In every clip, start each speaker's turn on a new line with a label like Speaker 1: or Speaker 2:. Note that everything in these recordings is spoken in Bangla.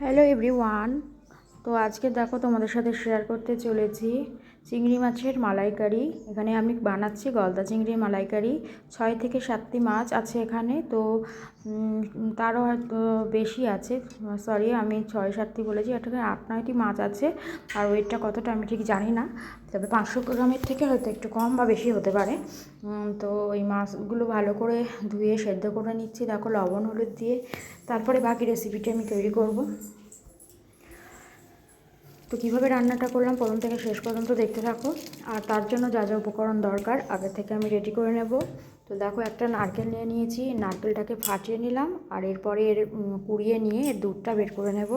Speaker 1: হ্যালো এভরিওয়ান তো আজকে দেখো তোমাদের সাথে শেয়ার করতে চলেছি চিংড়ি মাছের মালাইকারি। এখানে আমি বানাচ্ছি গলদা চিংড়ির মালাইকারি। ছয় থেকে সাতটি মাছ আছে এখানে, তো তারও হয়তো বেশি আছে। সরি আমি ছয় সাতটি বলেছি এটাকে আট নয়টি মাছ আছে। আর ওয়েটটা কতটা আমি ঠিক জানি না। তবে পাঁচশো গ্রামের থেকে হয়তো একটু কম বা বেশি হতে পারে। তো এই মাছগুলো ভালো করে ধুয়ে সেদ্ধ করে নিচ্ছি। দেখো লবণ হলুদ দিয়ে, তারপরে বাকি রেসিপিটি আমি তৈরি করব। তো কীভাবে রান্নাটা করলাম প্রথম থেকে শেষ পর্যন্ত দেখতে থাকো। আর তার জন্য যা যা উপকরণ দরকার, আগে থেকে আমি রেডি করে নেব। তো দেখো একটা নারকেল নিয়ে নিয়েছি, নারকেলটাকে ফাটিয়ে নিলাম, আর এরপরে এর কুড়িয়ে নিয়ে এর দুধটা বের করে নেব।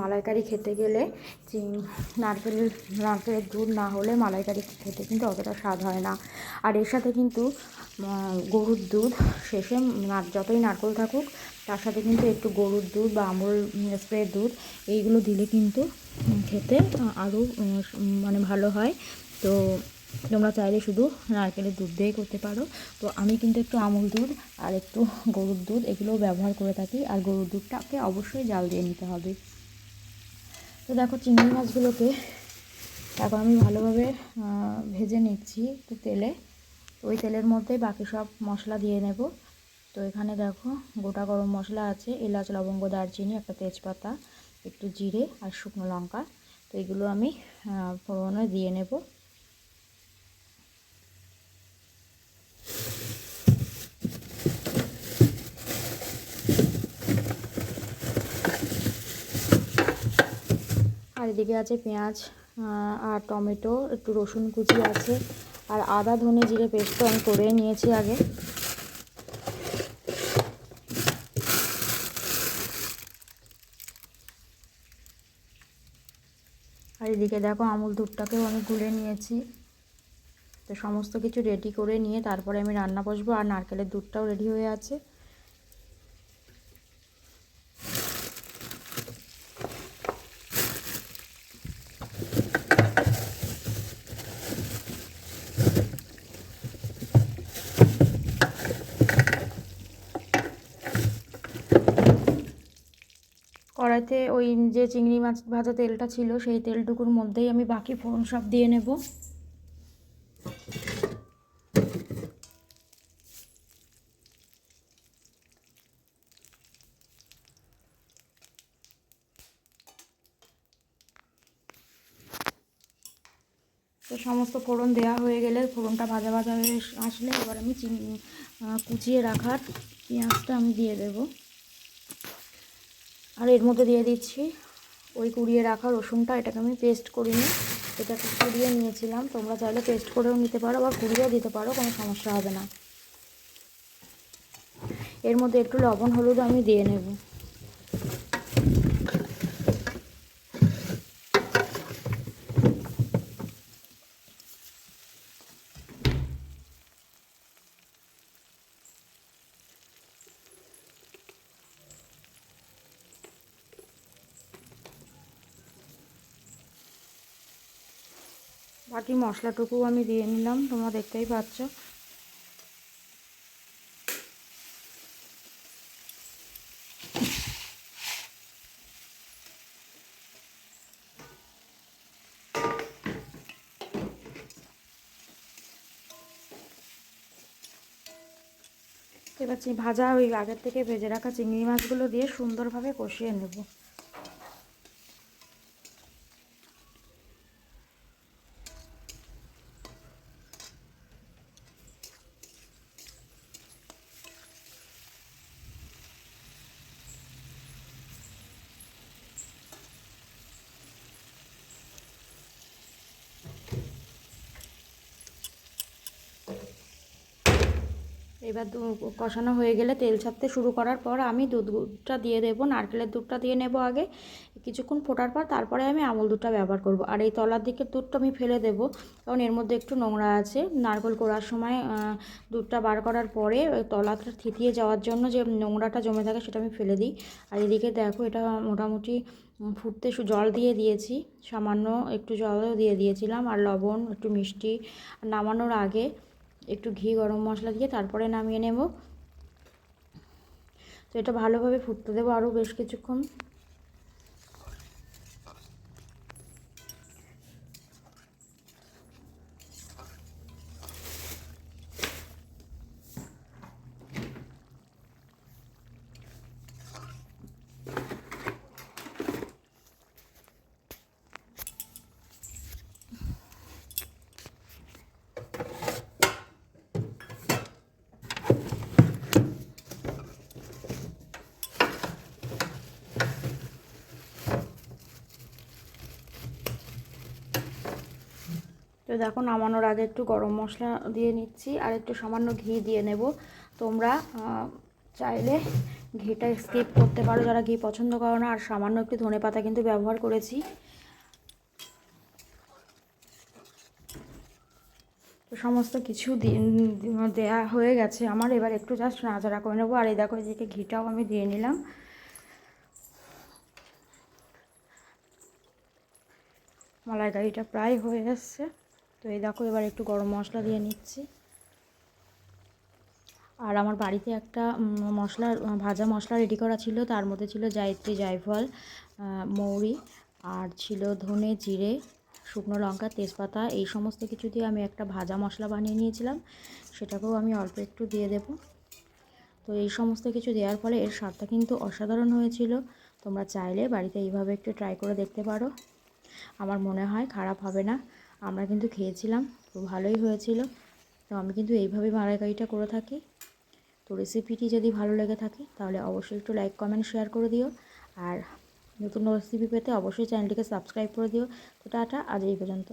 Speaker 1: মালাইকারি খেতে গেলে নারকেল, নারকেলের দুধ না হলে মালাইকারি খেতে কিন্তু অতটা স্বাদ হয় না। আর এর সাথে কিন্তু গরুর দুধ, শেষে যতই নারকেল থাকুক, তার সাথে কিন্তু একটু গরুর দুধ বা আমুল স্প্রে দুধ, এইগুলো দিলে কিন্তু খেতে আরও মানে ভালো হয়। তো তোমরা চাইলে শুধু নারকেলের দুধ দিয়েই করতে পারো। তো আমি কিন্তু একটু আমুল দুধ আর একটু গরুর দুধ এগুলোও ব্যবহার করে থাকি। আর গরুর দুধটাকে অবশ্যই জাল দিয়ে নিতে হবে। তো দেখো চিংড়ি মাছগুলোকে এখন আমি ভালোভাবে ভেজে নিচ্ছি একটু তেলে। ওই তেলের মধ্যে বাকি সব মশলা দিয়ে নেব। তো এখানে দেখো গোটা গরম মশলা আছে, এলাচ, লবঙ্গ, দারচিনি, একটা তেজপাতা। একটু জিরে আর শুকনো লঙ্কা। তো এগুলো আমি ফোড়নে দিয়ে নেব। আর এদিকে আছে পেঁয়াজ আর টমেটো, একটু রসুন কুচি আছে। আর আদা, ধনে, জিরে, পেস্ট আমি করে নিয়েছি আগে। এদিকে দেখো আমুল দুধটাকেও আমি গুলে নিয়েছি। তো সমস্ত কিছু রেডি করে নিয়ে তারপরে আমি রান্না বসবো। আর নারকেলের দুধটাও রেডি হয়ে আছে। কড়াইতে ওই যে চিংড়ি মাছ ভাজা তেলটা ছিল, সেই তেলটুকুর মধ্যেই আমি বাকি ফোড়ন সব দিয়ে নেব। তো সমস্ত ফোড়ন দেওয়া হয়ে গেলে ফোড়নটা ভাজা ভাজা হয়ে আসলে এবার আমি চিনি কুচিয়ে রাখার পেঁয়াজটা আমি দিয়ে দেবো। আর এর মধ্যে দিয়ে দিচ্ছি ওই কুড়িয়ে রাখা রসুনটা, এটাকে আমি পেস্ট করিনি। এটাকে কুড়িয়ে নিয়েছিলাম, তোমরা চাইলে পেস্ট করেও নিতে পারো বা কুড়িয়েও দিতে পারো, কোনো সমস্যা হবে না। এর মধ্যে একটু লবণ, হলুদ আমি দিয়ে নেব। বাকি মশলাটুকু আমি দিয়ে নিলাম, তোমরা দেখতেই পাচ্ছ। এবার ভাজা ওই আগের থেকে ভেজে রাখা চিংড়ি মাছগুলো দিয়ে সুন্দরভাবে কষিয়ে নেব। এবার কষানো হয়ে গেলে তেল ছাড়তে শুরু করার পর আমি দুধটা দিয়ে দেবো, নারকেলের দুধটা দিয়ে নেব আগে। কিছুক্ষণ ফোটার পর তারপরে আমি আমুল দুধটা ব্যবহার করব। আর এই তলার দিকের দুধটা আমি ফেলে দেব, কারণ এর মধ্যে একটু নোংরা আছে। নারকেল করার সময় দুধটা বার করার পরে ওই তলাটা থিতিয়ে যাওয়ার জন্য যে নোংরাটা জমে থাকে সেটা আমি ফেলে দিই। আর এদিকে দেখো এটা মোটামুটি ফুটতে জল দিয়ে দিয়েছি। সামান্য একটু জলও দিয়ে দিয়েছিলাম, আর লবণ, একটু মিষ্টি নামানোর আগে একটু ঘি, গরম মশলা দিয়ে তারপরে নামিয়ে নেব। তো এটা ভালোভাবে ফুটতে দেবো আরও বেশ কিছুক্ষণ। তো দেখো নামানোর আগে একটু গরম মশলা দিয়ে নিচ্ছি আর একটু সামান্য ঘি দিয়ে নেব। তোমরা চাইলে ঘিটা স্কিপ করতে পারো, যারা ঘি পছন্দ করো না। আর সামান্য একটু ধনে পাতা কিন্তু ব্যবহার করেছি। তো সমস্ত কিছু দেয়া হয়ে গেছে আমার। এবার একটু জাস্ট নাড়াচাড়া করে নেব। আর এই দেখো এদিকে ঘিটাও আমি দিয়ে নিলাম। মালাইকারিটা প্রায় হয়ে এসছে। তো এই দেখো, এবার একটু গরম মশলা দিয়ে নিচ্ছি। আর আমার বাড়িতে একটা মশলা, ভাজা মশলা রেডি করা ছিল। তার মধ্যে ছিল জায়ত্রী জায়ফল মৌরি, আর ছিল ধনে জিরে, শুকনো লঙ্কা, তেজপাতা। এই সমস্ত কিছু দিয়ে আমি একটা ভাজা মশলা বানিয়ে নিয়েছিলাম। সেটাকেও আমি অল্প একটু দিয়ে দেব। তো এই সমস্ত কিছু দেওয়ার ফলে এর স্বাদটা কিন্তু অসাধারণ হয়েছিল। তোমরা চাইলে বাড়িতে এইভাবে একটু ট্রাই করে দেখতে পারো। আমার মনে হয় খারাপ হবে না। আমরা কিন্তু খেয়েছিলাম, তো ভালোই হয়েছিল। তো আমি কিন্তু এইভাবে মালাইকারিটা করে থাকি। তো রেসিপিটি যদি ভালো লেগে থাকে, তাহলে অবশ্যই একটু লাইক কমেন্ট শেয়ার করে দিও। আর নতুন রেসিপি পেতে অবশ্যই চ্যানেলটিকে সাবস্ক্রাইব করে দিও। তো টাটা, আজ এই পর্যন্ত।